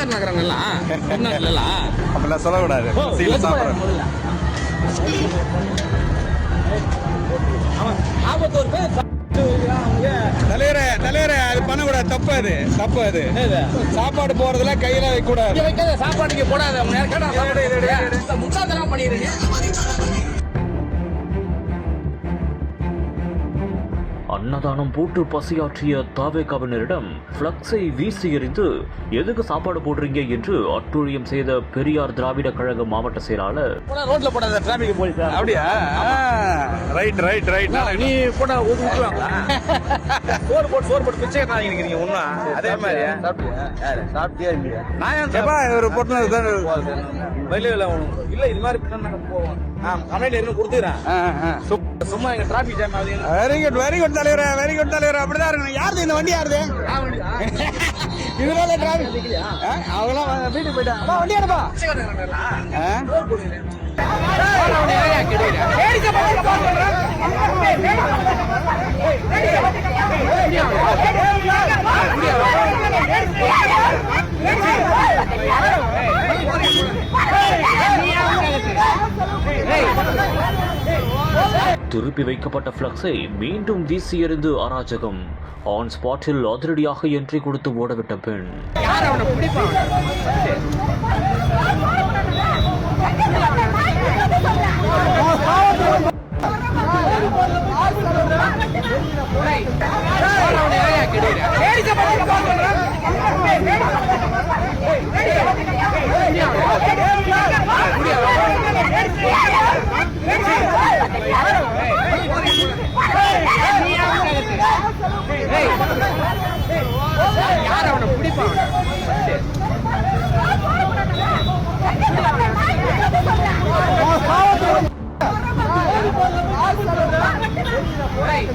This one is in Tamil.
பிச்சைக்காரன் நகரங்கள்லாம் தமிழ்நாட்டுலலாம் அப்படிலாம் சொல்லக்கூடாது. சாப்பிட்றேன் ஆபத்தூர் பேர் தலைவரே தலைவரே அது பண்ணக்கூடாது. தப்பு அது தப்பு அது. சாப்பாடு போறதுல கையில வைக்க கூடாது இங்க வைக்காத சாப்பாடு இங்க போடாத. உங்க நேரம் கேட்டா சாப்பாடு முட்டாள்தனம் பண்ணிடுறீங்க. அன்னதானம் போட்டு பசியாற்றிய தாவேகாவினரிடம் பிளக்ஸை வீசி எறிந்து எதுக்கு சாப்பாடு போடுறீங்க? என்று அட்டுழியம் செய்த பெரியார் திராவிட கழக மாவட்ட செயலாளர். ரோட்ல போடாத டிராபிக் போலீஸ் அப்படியா? ரைட் ரைட் ரைட் நீ போட போட்டு சோறு போட்டு பிச்சை காய்ங்க இருக்கிறீங்க ஒண்ணா அதே மாதிரி சாப்பிட்டியா இல்லையா நான் ஏன் எப்பா ஒரு பொட்டினது தான் வெளியில இல்ல இல்ல இது மாதிரி பண்ணா போவோம் ஆ கம்ப்ளைண்ட் என்ன கொடுத்துறேன் சும்மா எங்க டிராபிக் ஜாம் ஆகுது வெரி குட் வெரி குட் தலைவரே வெரி குட் தலைவரே அப்படிதான் இருக்கணும் யாருது இந்த வண்டி யாருது இதனால டிராபிக் அவங்களாம் வீட்டுக்கு போயிட்டாங்க வண்டி அனுப்பா திருப்பி வைக்கப்பட்ட பிளக்ஸை மீண்டும் வீசி எறிந்து அராஜகம் ஆன் ஸ்பாட்டில் அதிரடியாக என்ட்ரி கொடுத்து ஓடவிட்ட பெண். கேடிக்க